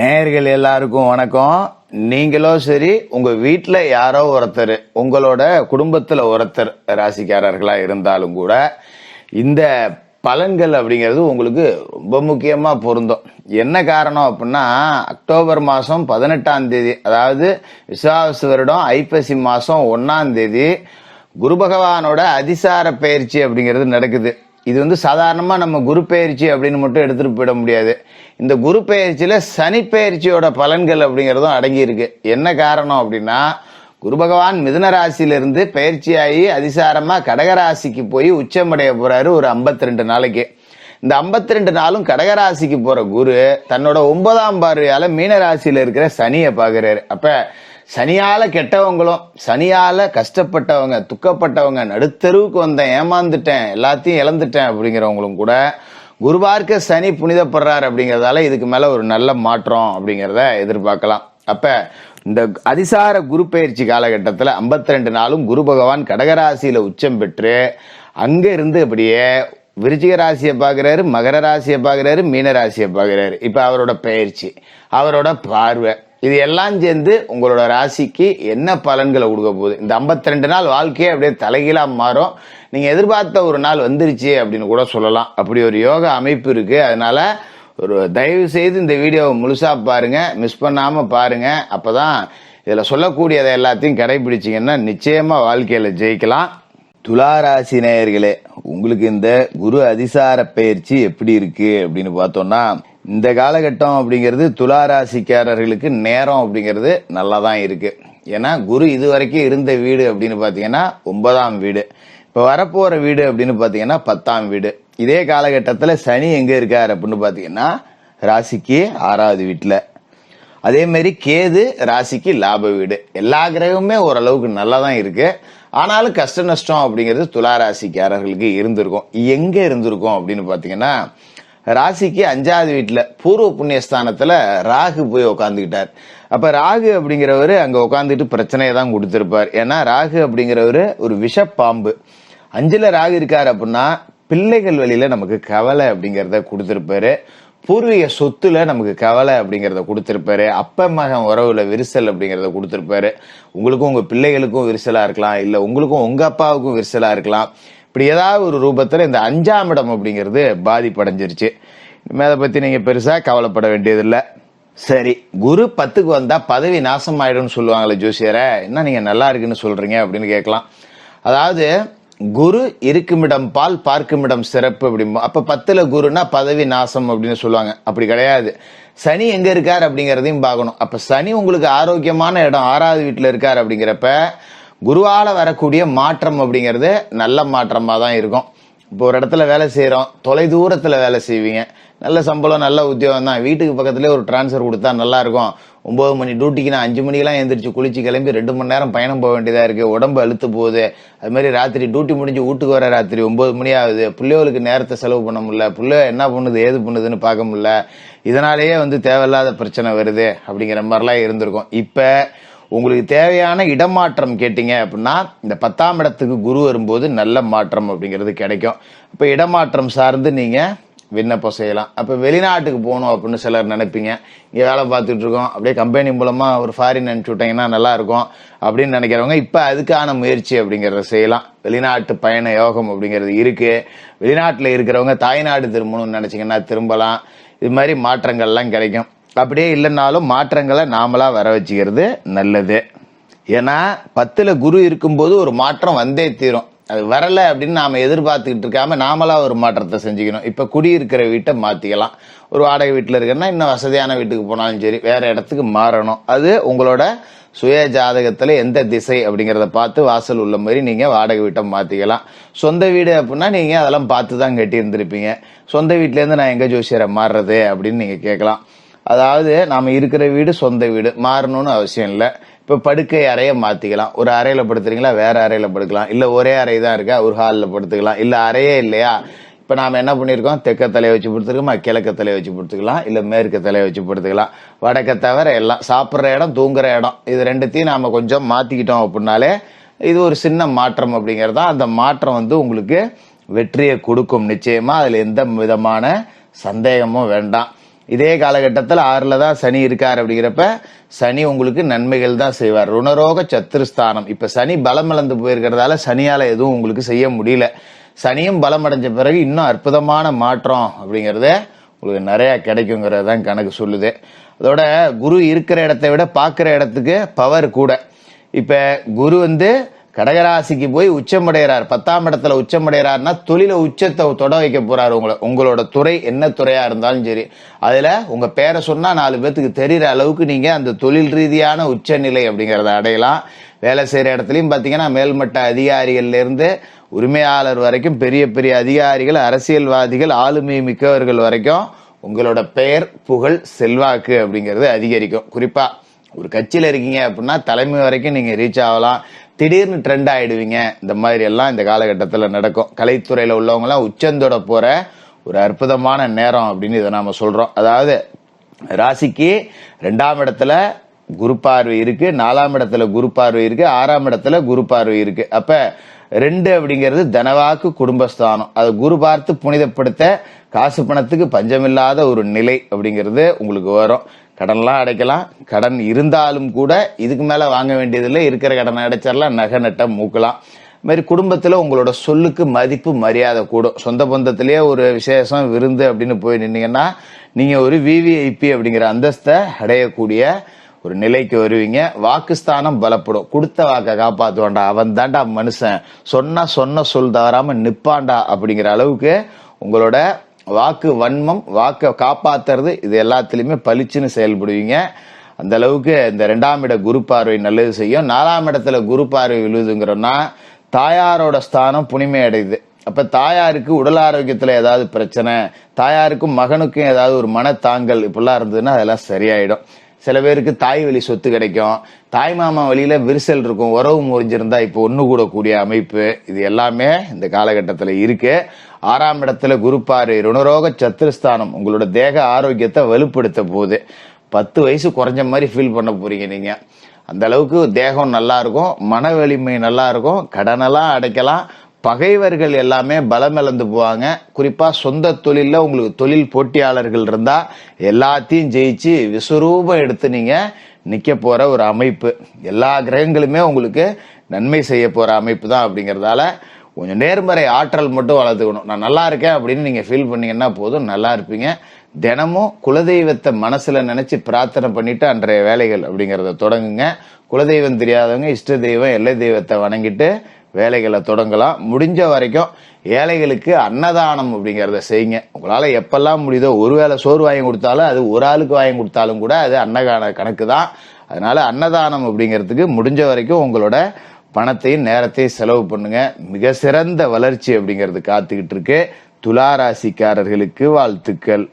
நேயர்கள் எல்லாருக்கும் வணக்கம். நீங்களோ சரி உங்க வீட்டில் யாரோ ஒருத்தர் உங்களோட குடும்பத்தில் ஒருத்தர் ராசிக்காரர்களா இருந்தாலும் கூட இந்த பலன்கள் அப்படிங்கிறது உங்களுக்கு ரொம்ப முக்கியமாக பொருந்தும். என்ன காரணம் அப்படின்னா அக்டோபர் மாதம் பதினெட்டாம் தேதி அதாவது விசுவாச வருடம் ஐப்பசி மாதம் ஒன்றாம் தேதி குரு பகவானோட அதிசார பயிற்சி அப்படிங்கிறது நடக்குது. இது வந்து சாதாரணமாக நம்ம குரு பெயர்ச்சி அப்படின்னு மட்டும் எடுத்துட்டு போயிட முடியாது. இந்த குரு பெயர்ச்சியில் சனி பெயர்ச்சியோட பலன்கள் அப்படிங்கிறதும் அடங்கியிருக்கு. என்ன காரணம் அப்படின்னா குரு பகவான் மிதுன ராசியிலிருந்து பயிற்சியாகி அதிசாரமாக கடகராசிக்கு போய் உச்சமடைய போகிறாரு ஒரு 52 ரெண்டு நாளைக்கு. இந்த 52 ரெண்டு நாளும் கடகராசிக்கு போகிற குரு தன்னோட ஒன்பதாம் பார்வையால் மீனராசியில் இருக்கிற சனியை பார்க்குறாரு. அப்போ சனியால கெட்டவங்களும் சனியால கஷ்டப்பட்டவங்க துக்கப்பட்டவங்க நடுத்தருவுக்கு வந்தேன் ஏமாந்துட்டேன் எல்லாத்தையும் இழந்துட்டேன் அப்படிங்கிறவங்களும் கூட குருவார்க்க சனி புனிதப்படுறார் அப்படிங்கிறதால இதுக்கு மேல ஒரு நல்ல மாற்றம் அப்படிங்கிறத எதிர்பார்க்கலாம். அப்ப இந்த அதிசார குரு பயிற்சி காலகட்டத்தில் 52 ரெண்டு நாளும் குரு பகவான் கடகராசியில உச்சம் பெற்று அங்க இருந்து அப்படியே விருச்சிக ராசியை பார்க்குறாரு மகர ராசியை பார்க்குறாரு மீன ராசியை பார்க்குறாரு. இப்போ அவரோட பயிற்சி அவரோட பார்வை. இது எல்லாம் சேர்ந்து உங்களோட ராசிக்கு என்ன பலன்களை கொடுக்க போகுது? இந்த 52 ரெண்டு நாள் வாழ்க்கையே அப்படியே தலைகீழாக மாறும். நீங்கள் எதிர்பார்த்த ஒரு நாள் வந்துருச்சு அப்படின்னு கூட சொல்லலாம். அப்படி ஒரு யோக அமைப்பு இருக்குது அதனால் ஒரு தயவு செய்து இந்த வீடியோவை முழுசாக பாருங்கள் மிஸ் பண்ணாமல் பாருங்கள் அப்போ தான் இதில் சொல்லக்கூடியதை எல்லாத்தையும் கடைபிடிச்சிங்கன்னா நிச்சயமாக வாழ்க்கையில் ஜெயிக்கலாம். துளாராசி நேயர்களே உங்களுக்கு இந்த குரு அதிசார பயிற்சி எப்படி இருக்குது அப்படின்னு பார்த்தோன்னா இந்த காலகட்டம் அப்படிங்கிறது துளாராசிக்காரர்களுக்கு நேரம் அப்படிங்கிறது நல்லா தான் இருக்கு. ஏன்னா குரு இது வரைக்கும் இருந்த வீடு அப்படின்னு பார்த்தீங்கன்னா ஒன்பதாம் வீடு. இப்போ வரப்போகிற வீடு அப்படின்னு பார்த்தீங்கன்னா பத்தாம் வீடு. இதே காலகட்டத்தில் சனி எங்கே இருக்கார் அப்படின்னு பார்த்தீங்கன்னா ராசிக்கு ஆறாவது வீட்டில் அதே மாதிரி கேது ராசிக்கு லாப வீடு. எல்லா கிரகமுமே ஓரளவுக்கு நல்லா தான் இருக்குது ஆனாலும் கஷ்ட நஷ்டம் அப்படிங்கிறது துலா ராசிக்காரர்களுக்கு இருந்திருக்கும். எங்கே இருந்திருக்கும் அப்படின்னு பார்த்தீங்கன்னா ராசிக்கு அஞ்சாவது வீட்டில் பூர்வ புண்ணியஸ்தானத்தில் ராகு போய் உக்காந்துக்கிட்டார். அப்போ ராகு அப்படிங்கிறவரு அங்கே உட்காந்துட்டு பிரச்சனையை தான் கொடுத்துருப்பார். ஏன்னா ராகு அப்படிங்கிறவரு ஒரு விஷப்பாம்பு. அஞ்சில் ராகு இருக்கார் அப்படின்னா பிள்ளைகள் வழியில் நமக்கு கவலை அப்படிங்கிறத கொடுத்துருப்பாரு. பூர்வீக சொத்துல நமக்கு கவலை அப்படிங்கிறத கொடுத்துருப்பாரு. அப்ப மகன் உறவுல விரிசல் அப்படிங்கிறத கொடுத்துருப்பாரு. உங்களுக்கும் உங்க பிள்ளைகளுக்கும் விரிசலா இருக்கலாம். இல்ல உங்களுக்கும் உங்க அப்பாவுக்கும் விரிசலா இருக்கலாம். இப்படி ஏதாவது ஒரு ரூபத்தில் இந்த அஞ்சாம் இடம் அப்படிங்கிறது பாதிப்படைஞ்சிருச்சு. இனிமே அதை பற்றி நீங்கள் பெருசாக கவலைப்பட வேண்டியதில்லை. சரி குரு பத்துக்கு வந்தால் பதவி நாசம் ஆயிடும்னு சொல்லுவாங்களே ஜோசியரை என்ன நீங்கள் நல்லா இருக்குன்னு சொல்கிறீங்க அப்படின்னு கேட்கலாம். அதாவது குரு இருக்குமிடம் பால் பார்க்குமிடம் சிறப்பு அப்படிம்போ அப்போ பத்தில் குருனா பதவி நாசம் அப்படின்னு சொல்லுவாங்க. அப்படி கிடையாது. சனி எங்கே இருக்கார் அப்படிங்கிறதையும் பார்க்கணும். அப்போ சனி உங்களுக்கு ஆரோக்கியமான இடம் ஆறாவது வீட்டில் இருக்கார் அப்படிங்கிறப்ப குருவால வரக்கூடிய மாற்றம் அப்படிங்கிறது நல்ல மாற்றமா தான் இருக்கும். இப்போ ஒரு இடத்துல வேலை செய்யறோம் தொலை தூரத்தில் வேலை செய்வீங்க. நல்ல சம்பளம் நல்ல உத்தியோகம் தான் வீட்டுக்கு பக்கத்துலேயே ஒரு டிரான்ஸ்ஃபர் கொடுத்தா நல்லா இருக்கும் மணி டியூட்டிக்கு நான் அஞ்சு மணிக்கெல்லாம் எழுந்திரிச்சு குளிச்சு கிளம்பி ரெண்டு மணி நேரம் பயணம் போக வேண்டியதாக இருக்குது உடம்பு அழுத்து போகுது. அது மாதிரி ராத்திரி டியூட்டி முடிஞ்சு வீட்டுக்கு வர ராத்திரி ஒம்பது மணி ஆகுது. பிள்ளைகளுக்கு நேரத்தை செலவு பண்ண முடியல. பிள்ளை என்ன பண்ணுது ஏது பண்ணுதுன்னு பார்க்க முடியல. இதனாலேயே வந்து தேவையில்லாத பிரச்சனை வருது அப்படிங்கிற மாதிரிலாம் இருந்திருக்கும். இப்போ உங்களுக்கு தேவையான இடமாற்றம் கேட்டீங்க அப்படின்னா இந்த பத்தாம் இடத்துக்கு குரு வரும்போது நல்ல மாற்றம் அப்படிங்கிறது கிடைக்கும். இப்போ இடமாற்றம் சார்ந்து நீங்கள் விண்ணப்பம் செய்யலாம். அப்போ வெளிநாட்டுக்கு போகணும் அப்படின்னு சிலர் நினைப்பீங்க. இங்கே வேலை பார்த்துட்டு இருக்கோம். அப்படியே கம்பெனி மூலமாக ஒரு ஃபாரின் அனுப்பிச்சு விட்டிங்கன்னா நல்லாயிருக்கும் அப்படின்னு நினைக்கிறவங்க இப்போ அதுக்கான முயற்சி அப்படிங்கிறத செய்யலாம். வெளிநாட்டு பயண யோகம் அப்படிங்கிறது இருக்குது வெளிநாட்டில் இருக்கிறவங்க தாய்நாடு திரும்பணும்னு நினச்சிங்கன்னா திரும்பலாம். இது மாதிரி மாற்றங்கள்லாம் கிடைக்கும். அப்படியே இல்லைன்னாலும் மாற்றங்களை நாமளாக வர வச்சுக்கிறது நல்லது. ஏன்னா பத்தில் குரு இருக்கும்போது ஒரு மாற்றம் வந்தே தீரும். அது வரலை அப்படின்னு நாம் எதிர்பார்த்துக்கிட்டு இருக்காம நாமளாக ஒரு மாற்றத்தை செஞ்சுக்கணும். இப்போ குடியிருக்கிற வீட்டை மாற்றிக்கலாம் ஒரு வாடகை வீட்டில் இருக்கிறன்னா இன்னும் வசதியான வீட்டுக்கு போனாலும் சரி வேறு இடத்துக்கு மாறணும். அது உங்களோட சுய ஜாதகத்தில் எந்த திசை அப்படிங்கிறத பார்த்து வாசல் உள்ள மாதிரி நீங்கள் வாடகை வீட்டை மாற்றிக்கலாம் சொந்த வீடு அப்படின்னா நீங்கள் அதெல்லாம் பார்த்து தான் கட்டியிருந்துருப்பீங்க. சொந்த வீட்டிலேருந்து நான் எங்கே ஜோசியரை மாறுறது அப்படின்னு நீங்கள் கேட்கலாம். அதாவது நாம் இருக்கிற வீடு சொந்த வீடு மாறணும்னு அவசியம் இல்லை. இப்போ படுக்கை அறையை மாற்றிக்கலாம் ஒரு அறையில் படுத்துறீங்களா? வேற அறையில் படுக்கலாம். இல்லை ஒரே அறை தான் இருக்கா? ஒரு ஹாலில் படுத்துக்கலாம். இல்லை அறையே இல்லையா? இப்போ நாம் என்ன பண்ணியிருக்கோம் தெற்க தலையை வச்சு படுத்துக்கோமா கிழக்க தலையை வச்சு படுத்துக்கலாம். இல்லை மேற்கு தலையை வச்சு படுத்துக்கலாம். வடக்க தவிர எல்லாம் சாப்பிட்ற இடம் தூங்குற இடம். இது ரெண்டுத்தையும் நாம் கொஞ்சம் மாற்றிக்கிட்டோம் அப்படின்னாலே இது ஒரு சின்ன மாற்றம் அப்படிங்கறதா அந்த மாற்றம் வந்து உங்களுக்கு வெற்றியை கொடுக்கும் நிச்சயமாக அதில் எந்த விதமான சந்தேகமும் வேண்டாம். இதே காலகட்டத்தில் ஆறில் தான் சனி இருக்கார் அப்படிங்கிறப்ப சனி உங்களுக்கு நன்மைகள் தான் செய்வார். ருணரோக சத்துருஸ்தானம் இப்போ சனி பலம் இழந்து போயிருக்கிறதால சனியால் எதுவும் உங்களுக்கு செய்ய முடியல. சனியும் பலம் அடைஞ்ச பிறகு இன்னும் அற்புதமான மாற்றம் அப்படிங்கிறத உங்களுக்கு நிறையா கிடைக்குங்கிறது தான் கணக்கு சொல்லுது. அதோட குரு இருக்கிற இடத்த விட பார்க்குற இடத்துக்கு பவர் கூட. இப்போ குரு வந்து கடகராசிக்கு போய் உச்சமடைகிறார். பத்தாம் இடத்துல உச்சமடைகிறார்னா தொழில உச்சத்தை தொட வைக்க போறாரு உங்களை உங்களோட துறை என்ன துறையா இருந்தாலும் சரி. அதுல உங்க பேரை சொன்னா நாலு பேத்துக்கு தெரியற அளவுக்கு நீங்க அந்த தொழில் ரீதியான உச்சநிலை அப்படிங்கிறத அடையலாம். வேலை செய்கிற இடத்துலையும் பார்த்தீங்கன்னா மேல்மட்ட அதிகாரிகள்ல இருந்து உரிமையாளர் வரைக்கும் பெரிய பெரிய அதிகாரிகள் அரசியல்வாதிகள் ஆளுமை மிக்கவர்கள் வரைக்கும் உங்களோட பெயர் புகழ் செல்வாக்கு அப்படிங்கிறது அதிகரிக்கும். குறிப்பா ஒரு கட்சியில் இருக்கீங்க அப்படின்னா தலைமை வரைக்கும் நீங்கள் ரீச் ஆகலாம். திடீர்னு ட்ரெண்ட் ஆகிடுவீங்க இந்த மாதிரி எல்லாம் இந்த காலகட்டத்தில் நடக்கும். கலைத்துறையில் உள்ளவங்களாம் உச்சந்தோட போகிற ஒரு அற்புதமான நேரம் அப்படின்னு இதை நாம் சொல்கிறோம் அதாவது ராசிக்கு ரெண்டாம் இடத்துல குரு பார்வை இருக்கு நாலாம் இடத்துல குரு பார்வை இருக்கு ஆறாம் இடத்துல குரு பார்வை இருக்கு. அப்ப ரெண்டு அப்படிங்கிறது தனவாக்கு குடும்பஸ்தானம். அதை குரு பார்த்து புனிதப்படுத்த காசு பணத்துக்கு பஞ்சமில்லாத ஒரு நிலை அப்படிங்கிறது உங்களுக்கு வரும். கடன்லாம் அடைக்கலாம். கடன் இருந்தாலும் கூட இதுக்கு மேலே வாங்க வேண்டியதில்லை. இருக்கிற கடனை அடைச்சிடலாம். நகை நட்ட மூக்கலாம். இது மாதிரி குடும்பத்தில் உங்களோட சொல்லுக்கு மதிப்பு மரியாதை கூடும். சொந்த பந்தத்திலேயே ஒரு விசேஷம் விருந்து அப்படின்னு போய் நின்னீங்கன்னா நீங்கள் ஒரு விவிஐபி அப்படிங்கிற அந்தஸ்தை அடையக்கூடிய ஒரு நிலைக்கு வருவீங்க. வாக்குஸ்தானம் பலப்படும். கொடுத்த வாக்கை காப்பாற்றுவான்டா அவன் தாண்டா மனுஷன். சொன்னா சொன்ன சொல் தவறாமல் நிற்பாண்டா அப்படிங்கிற அளவுக்கு உங்களோட வாக்கு வன்மம் வாக்கை காப்பாத்துறது இது எல்லாத்துலேயுமே பளிச்சுன்னு செயல்படுவீங்க. அந்த அளவுக்கு இந்த ரெண்டாம் இட குரு பார்வை நல்லது செய்யும். நாலாம் இடத்துல குரு பார்வை விழுதுங்கிறோம்னா தாயாரோட ஸ்தானம் புனிமை அடையுது அப்போ தாயாருக்கு உடல் ஆரோக்கியத்தில் ஏதாவது பிரச்சனை தாயாருக்கும் மகனுக்கும் ஏதாவது ஒரு மன தாங்கல் இப்படிலாம் இருந்ததுன்னா அதெல்லாம் சரியாயிடும். சில பேருக்கு தாய் வழி சொத்து கிடைக்கும். தாய் மாமா வழியில விரிசல் இருக்கும் உறவு முறிஞ்சிருந்தா இப்போ ஒன்று கூடக்கூடிய அமைப்பு இது எல்லாமே இந்த காலகட்டத்தில் இருக்கு. ஆறாம் இடத்துல குருப்பாரு ருணரோக சத்துருஸ்தானம் உங்களோட தேக ஆரோக்கியத்தை வலுப்படுத்த போகுது. பத்து வயசு குறைஞ்ச மாதிரி ஃபீல் பண்ண போறீங்க நீங்க. அந்த அளவுக்கு தேகம் நல்லா இருக்கும் மன வலிமை நல்லா இருக்கும் கடனெல்லாம் அடைக்கலாம் பகைவர்கள் எல்லாமே பலம் இழந்து போவாங்க. குறிப்பாக சொந்த தொழிலில் உங்களுக்கு தொழில் போட்டியாளர்கள் இருந்தால் எல்லாத்தையும் ஜெயிச்சு விஸ்வரூபம் எடுத்து நீங்கள் நிற்க போகிற ஒரு அமைப்பு. எல்லா கிரகங்களுமே உங்களுக்கு நன்மை செய்ய போகிற அமைப்பு தான் அப்படிங்கிறதால கொஞ்சம் நேர்மறை ஆற்றல் மட்டும் வளர்த்துக்கணும். நான் நல்லா இருக்கேன் அப்படின்னு நீங்கள் ஃபீல் பண்ணீங்கன்னா போதும் நல்லா இருப்பீங்க. தினமும் குலதெய்வத்தை மனசில் நினச்சி பிரார்த்தனை பண்ணிவிட்டு அன்றைய வேலைகள் அப்படிங்கிறத தொடங்குங்க. குலதெய்வம் தெரியாதவங்க இஷ்ட தெய்வம் எல்லை தெய்வத்தை வணங்கிட்டு வேலைகளை தொடங்கலாம். முடிஞ்ச வரைக்கும் ஏழைகளுக்கு அன்னதானம் அப்படிங்கிறத செய்யுங்க. உங்களால் எப்பெல்லாம் முடியுதோ ஒரு வேளை சோறு வாங்கி கொடுத்தாலும் அது ஒரு ஆளுக்கு வாங்கி கொடுத்தாலும் கூட அது அன்னதான கணக்கு தான். அதனால அன்னதானம் அப்படிங்கிறதுக்கு முடிஞ்ச வரைக்கும் உங்களோட பணத்தையும் நேரத்தையும் செலவு பண்ணுங்க. மிக சிறந்த வளர்ச்சி அப்படிங்கிறது காத்துக்கிட்டு இருக்கு. துலா ராசிக்காரர்களுக்கு வாழ்த்துக்கள்.